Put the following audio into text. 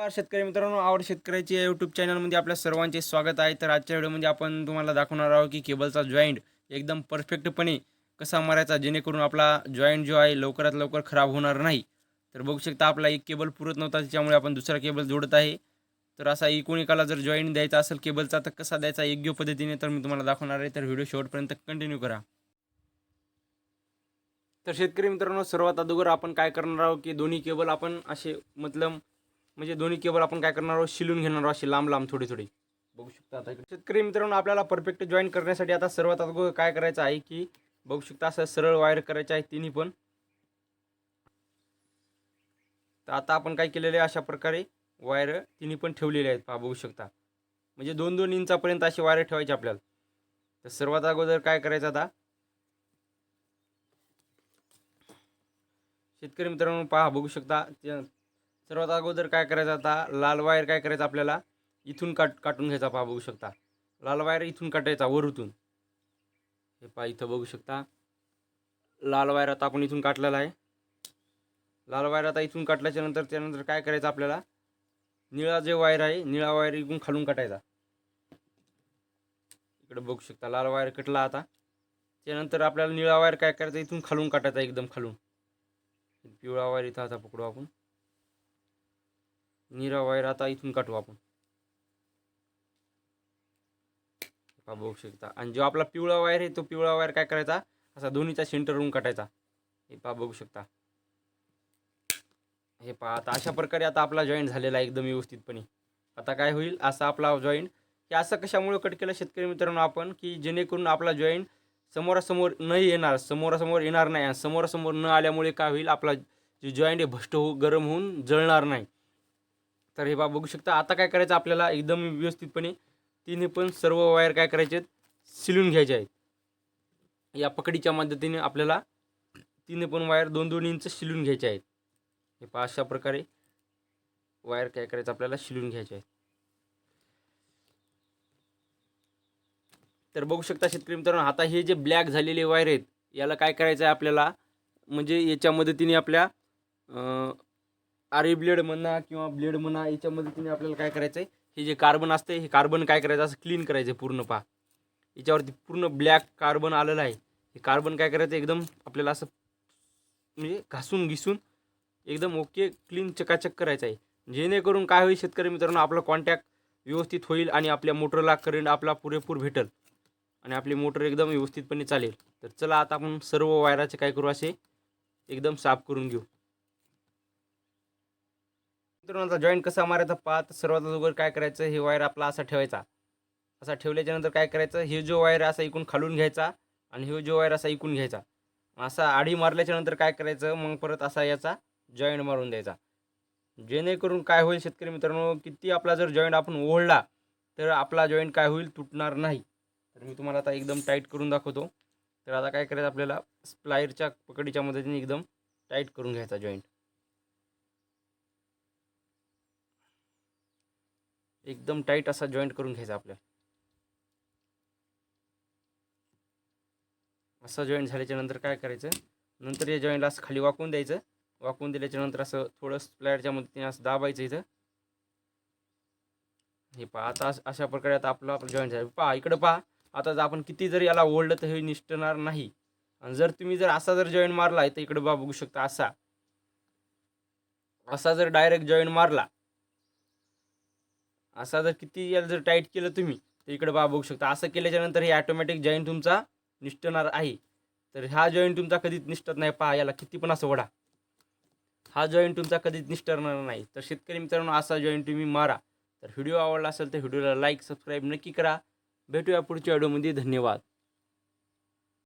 नमस्कार शेतकरी मित्रांनो आवड शेतकऱ्याची या यूट्यूब चॅनलमध्ये आपल्या सर्वांचे स्वागत आहे. तर आजच्या व्हिडिओमध्ये आपण तुम्हाला दाखवणार आहोत की केबलचा जॉईंट एकदम परफेक्टपणे कसा मारायचा जेणेकरून आपला जॉईंट जो आहे लवकरात लवकर खराब होणार नाही. तर बघू शकता आपला एक केबल पुरत नव्हता त्याच्यामुळे आपण दुसरा केबल जोडत आहे. तर असा एकूण एकाला जर जॉईंट द्यायचा असेल केबलचा तर कसा द्यायचा योग्य पद्धतीने तर मी तुम्हाला दाखवणार आहे. तर व्हिडिओ शेवटपर्यंत कंटिन्यू करा. तर शेतकरी मित्रांनो सर्वात अगोदर आपण काय करणार आहोत की दोन्ही केबल आपण असे मतलब म्हणजे दोन्ही केबल आपण काय करणार आहोत? शिलून घेणार आहोत असे लांब लांब थोडी थोडी. बघू शकता आता शेतकरी मित्रांनो आपल्याला परफेक्ट जॉईन करण्यासाठी आता सर्वात अगोदर काय करायचं आहे की बघू शकता असं सरळ वायर करायचं आहे तिन्ही पण. तर आता आपण काय केलेलं आहे अशा प्रकारे वायर तिन्ही पण ठेवलेले आहेत. पहा बघू शकता. म्हणजे दोन दोन इंचापर्यंत अशी वायर ठेवायची आपल्याला. तर सर्वात अगोदर काय करायचं आता? शेतकरी मित्रांनो पहा बघू शकता. त्या- सर्वात अगोदर काय करायचं आता? लाल वायर काय करायचं आपल्याला? इथून काट काटून घ्यायचा पहा बघू शकता. लाल वायर इथून काटायचा वरूतून हे पहा इथं बघू शकता. लाल वायर आता आपण इथून काटलेला आहे. लाल वायर आता इथून काटल्याच्या नंतर त्यानंतर काय करायचं आपल्याला? निळा जे वायर आहे निळा वायर इकडून खालून काटायचा. इकडे बघू शकता लाल वायर कटला आता. त्यानंतर आपल्याला निळा वायर काय करायचा? इथून खालून काटायचा एकदम खालून. पिवळा वायर इथं आता पकडू आपण. निरा वायर आता इथून काढू आपण. बघू शकता. आणि जो आपला पिवळा वायर आहे तो पिवळा वायर काय करायचा? असा दोन्हीचा सेंटरवरून काटायचा. हे पहा बघू शकता. हे पहा आता अशा प्रकारे आता आपला जॉईंट झालेला आहे एकदम व्यवस्थितपणे. आता काय होईल? असा आपला जॉईंट हे असं कशामुळे कट केलं शेतकरी मित्रांनो आपण? की जेणेकरून आपला जॉईंट समोरासमोर न येणार समोरासमोर येणार नाही आणि समोरासमोर न आल्यामुळे काय होईल? आपला जे जॉईंट आहे भष्ट हो गरम होऊन जळणार नाही. तर हे बा बघू शकता आता काय करायचं आपल्याला? एकदम व्यवस्थितपणे तिने पण सर्व वायर काय करायचे आहेत? सिलून घ्यायचे आहेत. या पकडीच्या मदतीने आपल्याला तिने पण वायर दोन दोन इंच शिलून घ्यायचे आहेत. हे पहा अशा प्रकारे वायर काय करायचं आपल्याला? शिलून घ्यायचे आहेत. तर बघू शकता शेतकरी मित्रांनो आता हे जे ब्लॅक झालेले वायर आहेत याला काय करायचं आहे आपल्याला? म्हणजे याच्या मदतीने आपल्या आरे ब्लेड म्हणा किंवा ब्लेड म्हणा याच्या मदतीने आपल्याला काय करायचं आहे हे जे कार्बन असते हे कार्बन काय करायचं? असं क्लीन करायचं आहे पूर्ण पहा. याच्यावरती पूर्ण ब्लॅक कार्बन आलेलं आहे. हे कार्बन काय करायचं? एकदम आपल्याला असं म्हणजे घासून घिसून एकदम ओके क्लीन चकाचक करायचं आहे. जेणेकरून काय होईल शेतकरी मित्रांनो आपला कॉन्टॅक्ट व्यवस्थित होईल आणि आपल्या मोटरला करंट आपला पुरेपूर भेटेल आणि आपली मोटर एकदम व्यवस्थितपणे चालेल. तर चला आता आपण सर्व वायराचे काय करू असे? एकदम साफ करून घेऊ. मित्रांनो आता जॉईंट कसा मारायचा पाहत सर्वात अगोदर काय करायचं? हे वायर आपला असा ठेवायचा. असा ठेवल्याच्या नंतर काय करायचं? हे जो वायर असा इकून खालून घ्यायचा आणि हे जो वायर असा इकून घ्यायचा. असा आडी मारल्याच्या नंतर काय करायचं? मग परत असा याचा जॉईंट मारून द्यायचा. जेणेकरून काय होईल शेतकरी मित्रांनो किती आपला जर जॉईंट आपण ओढला तर आपला जॉईंट काय होईल? तुटणार नाही. तर मी तुम्हाला आता एकदम टाईट करून दाखवतो. तर आता काय करायचं आपल्याला? स्प्लायरच्या पकडीच्या मदतीने एकदम टाईट करून घ्यायचा जॉईंट एकदम टाईट असा जॉईंट करून घ्यायचा आपल्याला असं जॉईंट झाल्याच्यानंतर काय करायचं? नंतर या जॉईंटला असं खाली वाकवून द्यायचं. वाकवून दिल्याच्या नंतर असं थोडं प्लॅटच्या मदतीने असं दाबायचं इथं. हे पहा आता अशा प्रकारे आता आपलं आपलं जॉईंट झालं. पहा इकडं पहा. आता जर आपण किती जर याला ओढलं तर हे निष्ठणार नाही. आणि जर तुम्ही जर असा जर जॉईंट मारला तर इकडे बा बघू शकता असा. असा जर डायरेक्ट जॉईंट मारला असा जर किती याला जर टाईट केलं तुम्ही तर इकडे बा बघू शकता. असं केल्याच्यानंतर हे ॲटोमॅटिक जॉईंट तुमचा निष्ठणार आहे. तर हा जॉईंट तुमचा कधीच निष्ठत नाही. पहा याला किती पण असं वडा हा जॉईंट तुमचा कधीच निष्ठरणार नाही. तर शेतकरी मित्रांनो असा जॉईंट तुम्ही मारा. तर व्हिडिओ आवडला असेल तर व्हिडिओला लाईक सबस्क्राईब नक्की करा. भेटूया पुढच्या व्हिडिओमध्ये धन्यवाद.